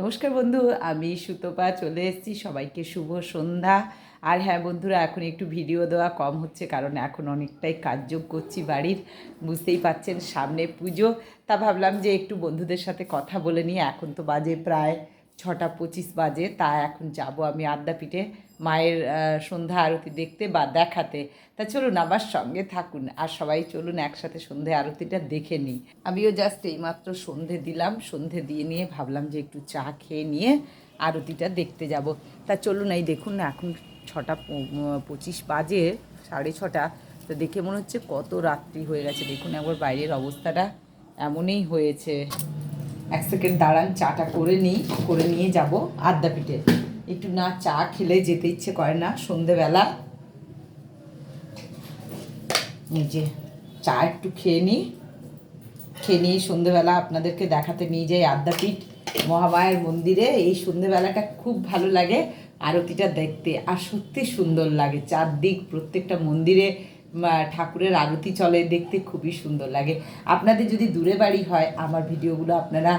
নমস্কার বন্ধু, আমি সুতপা, চলে এসেছি। সবাইকে শুভ সন্ধ্যা। আর হ্যাঁ বন্ধুরা, এখন একটু ভিডিও দেওয়া কম হচ্ছে, কারণ এখন অনেকটাই কাজযোগ করছি বাড়ির। বুঝতেই পাচ্ছেন, সামনে পুজো। তা ভাবলাম যে একটু বন্ধুদের সাথে কথা বলে নিয়ে এখন তো বাজে প্রায় ছটা পঁচিশ বাজে, তা এখন যাব আমি আদ্যাপীঠে মায়ের সন্ধ্যা আরতি দেখতে বা দেখাতে। তা চলুন আমার সঙ্গে থাকুন আর সবাই চলুন একসাথে সন্ধে আরতিটা দেখে নিই। আমিও জাস্ট এইমাত্র সন্ধে দিলাম, সন্ধে দিয়ে নিয়ে ভাবলাম যে একটু চা খেয়ে নিয়ে আরতিটা দেখতে যাব। তা চলুন এই দেখুন না, এখন ছটা পঁচিশ বাজে, সাড়ে ছটা। তো দেখে মনে হচ্ছে কত রাত্রি হয়ে গেছে। দেখুন একবার বাইরের অবস্থাটা এমনই হয়েছে। এক সেকেন্ড দাঁড়ান, চাটা করে নিই, করে নিয়ে যাব আদ্যাপীঠে একটু না চা খেলে যেতে ইচ্ছে করে না, সন্ধেবেলা। যে, চা একটু খেয়ে নিই। খেয়ে নিয়ে সন্ধেবেলা আপনাদেরকে দেখাতে নিয়ে যাই আদ্যাপীঠ মহামায়ের মন্দিরে। এই সন্ধেবেলাটা খুব ভালো লাগে আরতিটা দেখতে, আর সত্যি সুন্দর লাগে চারদিক প্রত্যেকটা মন্দিরে ঠাকুরের আরতি চলে, দেখতে খুবই সুন্দর লাগে। আপনাদের যদি দূরে বাড়ি হয়, আমার ভিডিওগুলো আপনারা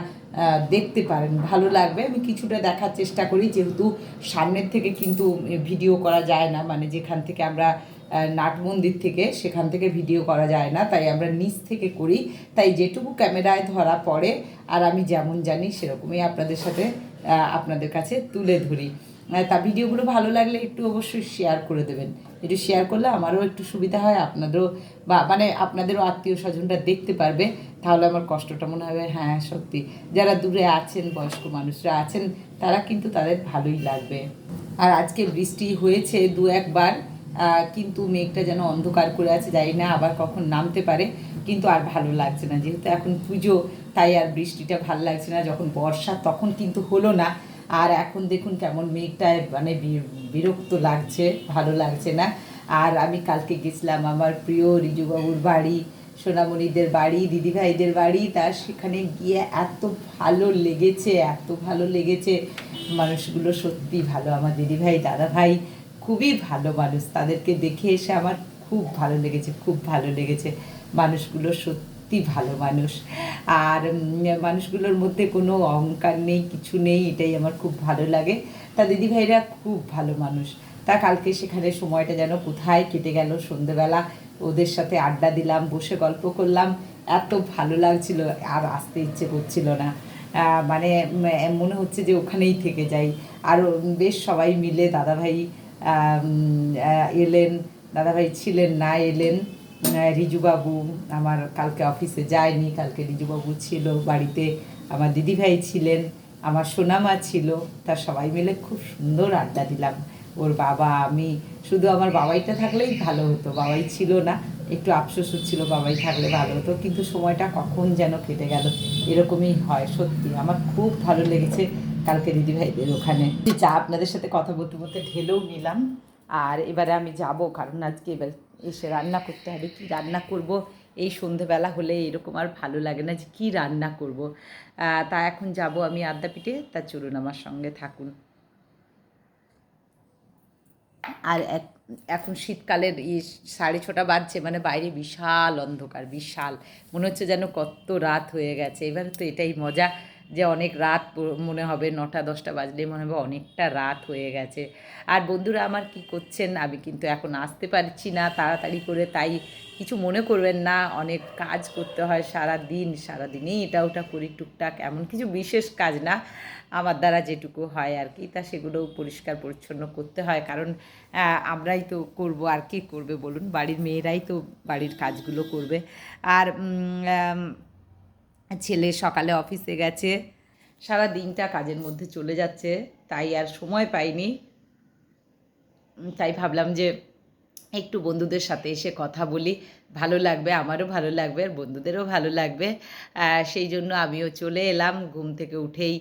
দেখতে পারেন। ভালো লাগবে। আমি কিছুটা দেখার চেষ্টা করি, যেহেতু সামনের থেকে কিন্তু ভিডিও করা যায় না। মানে যেখান থেকে আমরা নাট মন্দির থেকে, সেখান থেকে ভিডিও করা যায় না। তাই আমরা নিচ থেকে করি। তাই যেটুকু ক্যামেরায় ধরা পড়ে, আর আমি যেমন জানি, সেরকমই আপনাদের সাথে আপনাদের কাছে তুলে ধরি। তা ভিডিওগুলো ভালো লাগলে একটু অবশ্যই শেয়ার করে দেবেন। একটু শেয়ার করলে আমারও একটু সুবিধা হয়, আপনাদেরও বা মানে আপনাদেরও আত্মীয় স্বজনরা দেখতে পারবে। তাহলে আমার কষ্টটা মনে হবে হ্যাঁ সত্যি। যারা দূরে আছেন, বয়স্ক মানুষরা আছেন, তারা কিন্তু তাদের ভালোই লাগবে। আর আজকে বৃষ্টি হয়েছে দু একবার কিন্তু মেঘটা যেন অন্ধকার করে আছে, জানি না আবার কখন নামতে পারে, কিন্তু আর ভালো লাগছে না। যেহেতু এখন পুজো, তাই আর বৃষ্টিটা ভালো লাগছে না। যখন বর্ষা, তখন কিন্তু হলো না। আর এখন দেখুন কেমন মেঘটায় মানে বিরক্ত লাগছে, ভালো লাগছে না। আর আমি কালকে গেছিলাম আমার প্রিয় রিজুবাবুর বাড়ি, সোনামণিদের বাড়ি, দিদিভাইদের বাড়ি, তার সেখানে গিয়ে এত ভালো লেগেছে, এত ভালো লেগেছে। মানুষগুলো সত্যি ভালো। আমার দিদিভাই, দাদাভাই খুবই ভালো মানুষ। তাদেরকে দেখে এসে আমার খুব ভালো লেগেছে, খুব ভালো লেগেছে। মানুষগুলো সত্যি ভালো মানুষ। আর মানুষগুলোর মধ্যে কোনো অহংকার নেই, কিছু নেই, এটাই আমার খুব ভালো লাগে। তা দিদিভাইরা খুব ভালো মানুষ। তা কালকে সেখানে সময়টা যেন কোথায় কেটে গেল সন্ধেবেলা, ওদের সাথে আড্ডা দিলাম, বসে গল্প করলাম। এত ভালো লাগছিল, আর আসতে ইচ্ছে করছিল না। মানে মনে হচ্ছে যে ওখানেই থেকে যাই। আর বেশ সবাই মিলে, দাদাভাই এলেন, দাদাভাই ছিলেন, না এলেন। রিজুবাবু আমার কালকে অফিসে যায়নি, কালকে রিজুবাবু ছিল বাড়িতে, আমার দিদিভাই ছিলেন, আমার সোনামা ছিল, তা সবাই মিলে খুব সুন্দর আড্ডা দিলাম। ওর বাবা, আমি, শুধু আমার বাবাইটা থাকলেই ভালো হতো, বাবাই ছিল না, একটু আফসোস হচ্ছিল বাবাই থাকলে ভালো হতো, কিন্তু সময়টা কখন যেন কেটে গেল, এরকমই হয়, সত্যি, আমার খুব ভালো লেগেছে কালকে দিদিভাইদের ওখানে। চা আপনাদের সাথে কথা বলতে বলতে ঢেলেও নিলাম, আর এবারে আমি যাব, কারণ আজকে এবার এসে রান্না করতে হবে কি রান্না করব? এই সন্ধেবেলা হলে এরকম আর ভালো লাগে না যে কী রান্না করব। তা এখন যাব আমি আদ্যাপীঠে তা চলুন আমার সঙ্গে থাকুন। আর এক- এখন শীতকালের এই সাড়ে ছটা বাজছে মানে বাইরে বিশাল অন্ধকার, বিশাল। মনে হচ্ছে যেন কত রাত হয়ে গেছে, এবারে তো এটাই মজা। যে অনেক রাত মনে হবে নটা, দশটা বাজলে মনে হবে অনেকটা রাত হয়ে গেছে। আর বন্ধুরা আমার কি করছেন আমি কিন্তু এখন আসতে পারছি না তাড়াতাড়ি করে, তাই কিছু মনে করবেন না। অনেক কাজ করতে হয় সারা দিন সারা দিনেই এটা ওটা করি টুকটাক, এমন কিছু বিশেষ কাজ না আমার দ্বারা যেটুকু হয় আর কি, তা সেগুলোও পরিষ্কার পরিচ্ছন্ন করতে হয়। কারণ আমরাই তো করব, আর কি করবে বলুন? বাড়ির মেয়েরাই তো বাড়ির কাজগুলো করবে। আর ছেলে সকালে অফিসে গেছে, সারা দিনটা কাজের মধ্যে চলে যাচ্ছে, তাই আর সময় পাইনি। তাই ভাবলাম যে একটু বন্ধুদের সাথে এসে কথা বলি। ভালো লাগবে, আমারও ভালো লাগবে, আর বন্ধুদেরও ভালো লাগবে। সেই জন্য আমিও চলে এলাম, ঘুম থেকে উঠেই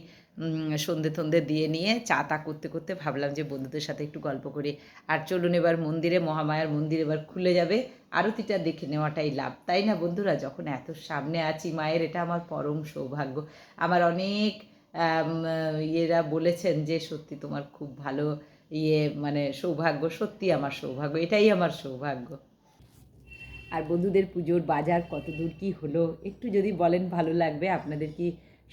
সন্ধে থন্ধে দিয়ে নিয়ে চা তা করতে করতে ভাবলাম যে বন্ধুদের সাথে একটু গল্প করি। আর চলুন এবার মন্দিরে, মহামায়ার মন্দির এবার খুলে যাবে। আরতিটা দেখে নেওয়াটাই লাভ। তাই না বন্ধুরা? যখন এত সামনে আছি, মায়ের এটা আমার পরম সৌভাগ্য। আমার অনেক ইয়েরা বলেছেন যে, সত্যি তোমার খুব ভালো ইয়ে মানে সৌভাগ্য। সত্যি আমার সৌভাগ্য। এটাই আমার সৌভাগ্য। আর বন্ধুদের পুজোর বাজার কত দূর কী হলো, একটু যদি বলেন ভালো লাগবে। আপনাদের কি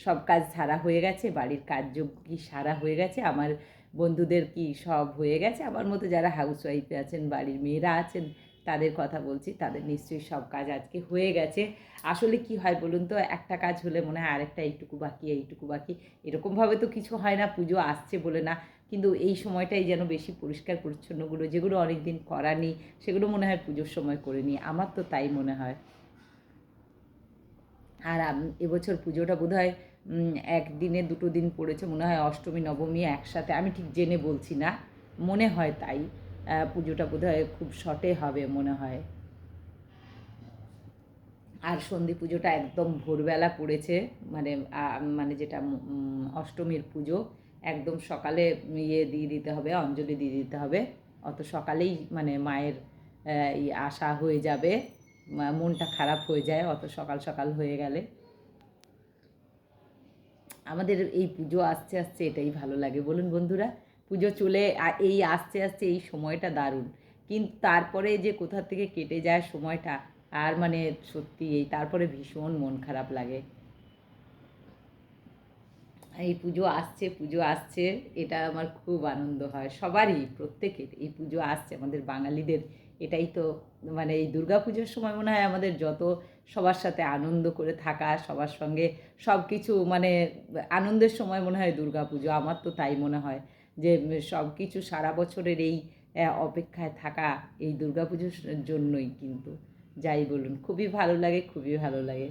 সব কাজ সারা হয়ে গেছে? বাড়ির কার্য কি সারা হয়ে গেছে? আমার বন্ধুদের কি সব হয়ে গেছে? আমার মতো যারা হাউস ওয়াইফে আছেন, বাড়ির মেয়েরা আছেন তাদের কথা বলছি, তাদের নিশ্চয়ই সব কাজ আজকে হয়ে গেছে। আসলে কি হয় বলুন তো, একটা কাজ হলে মনে হয় আরেকটা এইটুকু বাকি এইটুকু বাকি। এরকমভাবে তো কিছু হয় না, পুজো আসছে বলে না। কিন্তু এই সময়টাই যেন বেশি পরিষ্কার পরিচ্ছন্নগুলো, যেগুলো অনেক দিন করা নেই, সেগুলো মনে হয় পুজোর সময় করে নিই। আমার তো তাই মনে হয়। আর এবছর পুজোটা বোধ হয় একদিনে দুটো দিন পড়েছে, মনে হয় অষ্টমী, নবমী একসাথে। আমি ঠিক জেনে বলছি না, মনে হয় তাই। পুজোটা বোধ খুব শর্টে হবে মনে হয়। আর সন্ধি পুজোটা একদম ভোরবেলা পড়েছে মানে মানে যেটা অষ্টমীর পুজো, একদম সকালে ইয়ে দিয়ে দিতে হবে, অঞ্জলি দিয়ে দিতে হবে। অত সকালেই মানে মায়ের আশা হয়ে যাবে মনটা খারাপ হয়ে যায়, অত সকাল সকাল হয়ে গেলে। আমাদের এই পুজো আসতে আসতে এটাই ভালো লাগে। বলুন বন্ধুরা পুজো চলে এই আসতে আসতে এই সময়টা দারুণ। কিন্তু তারপরে যে কোথা থেকে কেটে যায় সময়টা, আর মানে সত্যি এই তারপরে ভীষণ মন খারাপ লাগে। এই পুজো আসছে পুজো আসছে, এটা আমার খুব আনন্দ হয়। সবারই, প্রত্যেকের এই পুজো আসছে, আমাদের বাঙালিদের। এটাই তো মানে এই দুর্গা পুজোর সময় মনে হয় আমাদের যত সবার সাথে আনন্দ করে থাকা, সবার সঙ্গে সব কিছু মানে আনন্দের সময় মনে হয় দুর্গা পুজো। আমার তো তাই মনে হয়। যে সব কিছু সারা বছরের এই অপেক্ষায় থাকা এই দুর্গা পুজোর জন্যই কিন্তু। যাই বলুন, খুবই ভালো লাগে, খুবই ভালো লাগে।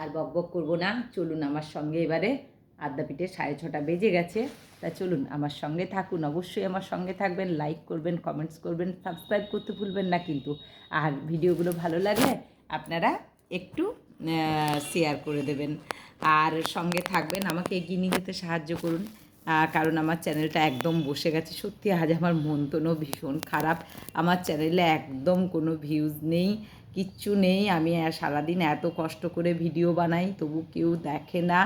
আর বক বক করব না, চলুন আমার সঙ্গে এবারে আদ্যাপীঠে সাড়ে ছটা বেজে গেছে। তা চলুন, আমার সঙ্গে থাকুন, অবশ্যই আমার সঙ্গে থাকবেন লাইক করবেন কমেন্টস করবেন সাবস্ক্রাইব করতে ভুলবেন না কিন্তু। আর ভিডিওগুলো ভালো লাগলে আপনারা একটু শেয়ার করে দেবেন। আর সঙ্গে থাকবেন, আমাকে এগিয়ে নিয়ে যেতে সাহায্য করুন। কারণ আমার চ্যানেলটা একদম বসে গেছে। সত্যি আজ আমার মন তোনও ভীষণ খারাপ। আমার চ্যানেলে একদম কোনো ভিউজ নেই, কিচ্ছু নেই। আমি সারাদিন এত কষ্ট করে ভিডিও বানাই, তবু কেউ দেখে না।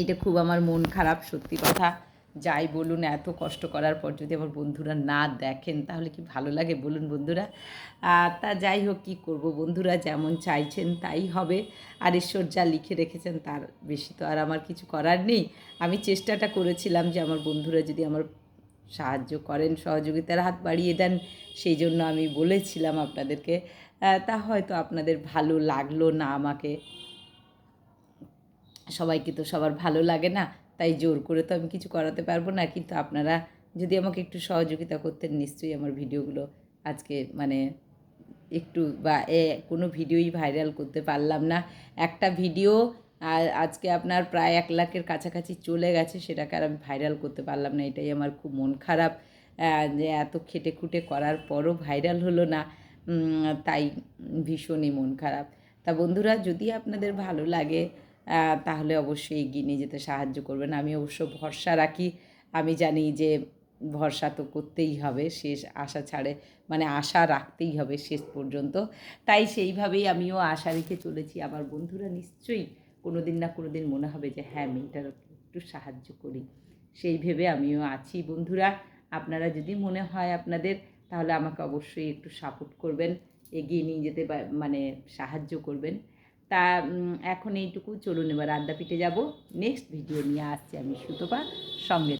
এটা খুব আমার মন খারাপ, সত্যি কথা। যাই বলুন, এত কষ্ট করার পর যদি আমার বন্ধুরা না দেখেন, তাহলে কি ভালো লাগে? বলুন বন্ধুরা। তা যাই হোক, কী করব? বন্ধুরা যেমন চাইছেন তাই হবে। আর ঈশ্বর যা লিখে রেখেছেন তার বেশি তো আর আমার কিছু করার নেই। আমি চেষ্টাটা করেছিলাম যে আমার বন্ধুরা যদি আমার সাহায্য করেন, সহযোগিতার হাত বাড়িয়ে দেন, সেই জন্য আমি বলেছিলাম আপনাদেরকে। তা হয়তো আপনাদের ভালো লাগল না আমাকে। সবাইকে তো সবার ভালো লাগে না। তাই জোর করে তো আমি কিছু করাতে পারব না। কিন্তু আপনারা যদি আমাকে একটু সহযোগিতা করতেন, নিশ্চয়ই আমার ভিডিওগুলো আজকে মানে একটু বা এ কোনো ভিডিওই ভাইরাল করতে পারলাম না। একটা ভিডিও আজকে আপনার প্রায় এক লাখের কাছাকাছি চলে গেছে, সেটাকে আর আমি ভাইরাল করতে পারলাম না। এটাই আমার খুব মন খারাপ। যে এত খেটে খুঁটে করার পরও ভাইরাল হলো না। তাই ভীষণই মন খারাপ। তা বন্ধুরা, যদি আপনাদের ভালো লাগে তাহলে অবশ্যই এগিয়ে নিয়ে যেতে সাহায্য করবেন। আমি অবশ্য ভরসা রাখি। আমি জানি যে ভরসা তো করতেই হবে, শেষ আশা ছাড়ে মানে আশা রাখতেই হবে শেষ পর্যন্ত। তাই সেইভাবেই আমিও আশা রেখে চলেছি। আমার বন্ধুরা নিশ্চয়ই কোনো দিন না কোনো দিন মনে হবে যে হ্যাঁ মেয়েটার একটু সাহায্য করি। সেই ভেবে আমিও আছি। বন্ধুরা, আপনারা যদি মনে হয় আপনাদের, তাহলে আমাকে অবশ্যই একটু সাপোর্ট করবেন, এগিয়ে নিয়ে যেতে মানে সাহায্য করবেন। তা এখন এইটুকু চলুন এবার আদ্যাপীঠে যাব। নেক্সট ভিডিও নিয়ে আসছি আমি সুতপা। সঙ্গে